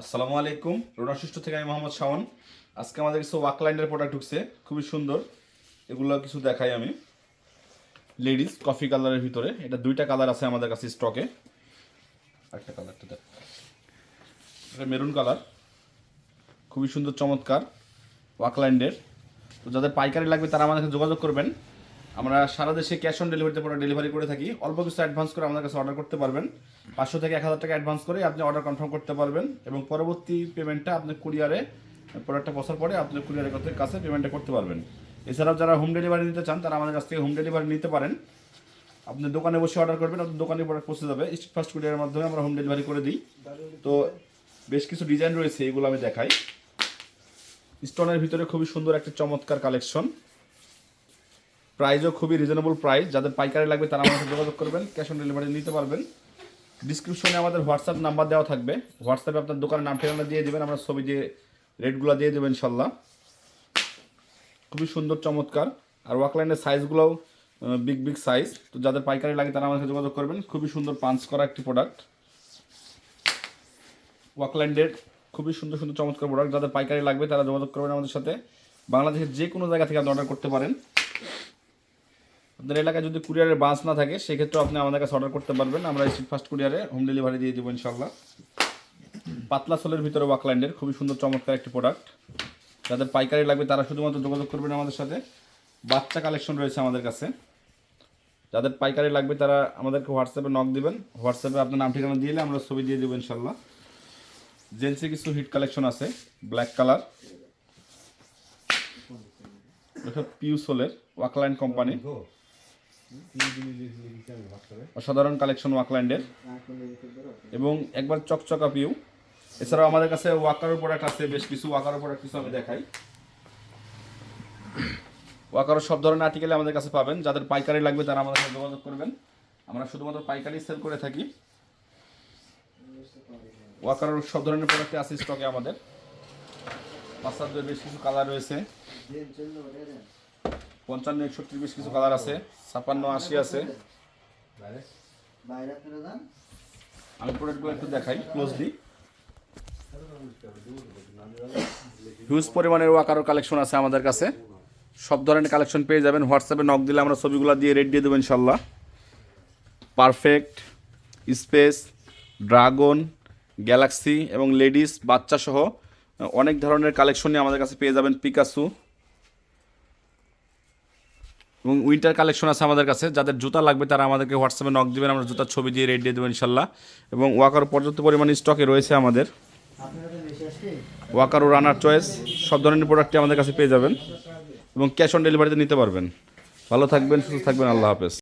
আসসালামু আলাইকুম। রোনা রোনাশিষ্ট থেকে আমি মোহাম্মদ শাওন। আজকে আমাদের কিছু ওয়াকলাইনের প্রোডাক্ট ঢুকছে। খুবই সুন্দর। এগুলো কিছু দেখাই আমি। লেডিস কফি কালারের ভিতরে। এটা দুইটা কালার আছে আমাদের কাছে স্টকে একটা কালারটা দেখ। এটা মেরুন কালার খুবই সুন্দর, চমৎকার। ওয়াকল্যান্ডের। তো যাদের পাইকারি লাগবে তারা আমাদের যোগাযোগ করবেন। আমরা সারা দেশে ক্যাশ অন ডেলিভারিতে প্রোডাক্ট ডেলিভারি করে থাকি। অল্প কিছু অ্যাডভান্স করে আমাদের কাছে অর্ডার করতে পারবেন। পাঁচশো থেকে এক হাজার টাকা অ্যাডভান্স করে আপনি অর্ডার কনফার্ম করতে পারবেন এবং পরবর্তী পেমেন্টটা আপনি কুরিয়ারে প্রোডাক্টটা পৌঁছার পরে আপনি কুরিয়ারের কাছে পেমেন্টটা করতে পারবেন। এছাড়াও যারা হোম ডেলিভারি নিতে চান, তারা আমাদের কাছ থেকে হোম ডেলিভারি নিতে পারেন। আপনি দোকানে বসে অর্ডার করবেন, আপনার দোকানে প্রোডাক্ট পৌঁছে যাবে। ফাস্ট কুরিয়ারের মাধ্যমে আমরা হোম ডেলিভারি করে দিই। তো বেশ কিছু ডিজাইন রয়েছে, এগুলো আমি দেখাই। স্টোনের ভিতরে খুবই সুন্দর একটা চমৎকার কালেকশন প্রাইসও খুবই রিজনেবল প্রাইস যাদের পাইকারি লাগবে তারা আমাদের যোগাযোগ করবেন ক্যাশ অন ডেলিভারি নিতে পারবেন। ডিসক্রিপশনে আমাদের হোয়াটসঅ্যাপ নাম্বার দেওয়া থাকবে। হোয়াটসঅ্যাপে আপনার দোকানের নাম, ঠিকানা দিয়ে দেবেন, আমরা ছবি দিয়ে রেটগুলো দিয়ে দেবেন ইনশাল্লাহ। খুবই সুন্দর, চমৎকার। আর ওয়াকলাইনের সাইজগুলোও বিগ বিগ সাইজ তো যাদের পাইকারি লাগে তারা আমাদের যোগাযোগ করবেন। খুবই সুন্দর পাঞ্চ করা একটি প্রোডাক্ট ওয়াকল্যান্ডের খুবই সুন্দর সুন্দর, চমৎকার প্রোডাক্ট যাদের পাইকারি লাগবে তারা যোগাযোগ করবেন আমাদের সাথে। বাংলাদেশের যে কোনো জায়গা থেকে আপনি অর্ডার করতে পারেন। আপনার এলাকায় যদি কুরিয়ারের বাস না থাকে সেক্ষেত্রে আপনি আমাদের কাছে অর্ডার করতে পারবেন। আমরা স্ট্রিট ফাস্ট কুরিয়ারে হোম ডেলিভারি দিয়ে দেবো ইনশাল্লাহ পাতলা সোলের ভিতরে ওয়াকল্যান্ডের খুবই সুন্দর চমৎকার একটি প্রোডাক্ট যাদের পাইকারি লাগবে তারা শুধুমাত্র যোগাযোগ করবেন আমাদের সাথে। বাচ্চা কালেকশন রয়েছে আমাদের কাছে। যাদের পাইকারি লাগবে তারা আমাদেরকে হোয়াটসঅ্যাপে নক দিবেন। হোয়াটসঅ্যাপে আপনার নাম ঠিকানা দিলে আমরা ছবি দিয়ে দেবো ইনশাল্লাহ জেন্সে কিছু হিট কালেকশন আছে ব্ল্যাক কালার পিউ সোলের, ওয়াকল্যান্ড কোম্পানি অসাধারণ কালেকশন ওয়াকল্যান্ডের এবং একবার চকচকা পিউ এছাড়াও আমাদের কাছে ওয়াকারও প্রোডাক্ট আছে, বেশ কিছু ওয়াকারও প্রোডাক্ট কিছু আমি দেখাই। ওয়াকারও সব ধরনের আর্টিকেল আমাদের কাছে পাবেন। যাদের পাইকারি লাগবে তারা আমাদের সাথে যোগাযোগ করবেন। আমরা শুধুমাত্র পাইকারি সেল করে থাকি। ওয়াকারও সব ধরনের প্রোডাক্ট আছে স্টকে আমাদের। বাচ্চাদের বেশ কিছু কালার রয়েছে। পঞ্চান্ন, একষট্টির বেশ কিছু কালার আছে ছাপান্ন আশি আছে। আমি প্রোডাক্টগুলো একটু দেখাই ক্লোজলি হিউজ পরিমাণের ওয়াকারও কালেকশন আছে আমাদের কাছে। সব ধরনের কালেকশন পেয়ে যাবেন। হোয়াটসঅ্যাপে নক দিলে আমরা ছবিগুলো দিয়ে রেড দিয়ে দেবো ইনশাল্লাহ। পারফেক্ট স্পেস ড্রাগন গ্যালাক্সি এবং লেডিস বাচ্চা সহ অনেক ধরনের কালেকশনই আমাদের কাছে পেয়ে যাবেন পিকাসু এবং উইন্টার কালেকশন আছে আমাদের কাছে। যাদের জুতা লাগবে তারা আমাদেরকে হোয়াটসঅ্যাপে নক দেবেন, আমরা জুতার ছবি দিয়ে রেড দিয়ে দেবো ইনশাল্লাহ। এবং ওয়াকার পর্যাপ্ত পরিমাণে স্টকে রয়েছে আমাদের। ওয়াকার ও রানার চয়েস সব ধরনের প্রোডাক্টই আমাদের কাছে পেয়ে যাবেন। এবং ক্যাশ অন ডেলিভারিতে নিতে পারবেন। ভালো থাকবেন, সুস্থ থাকবেন, আল্লাহ হাফেজ।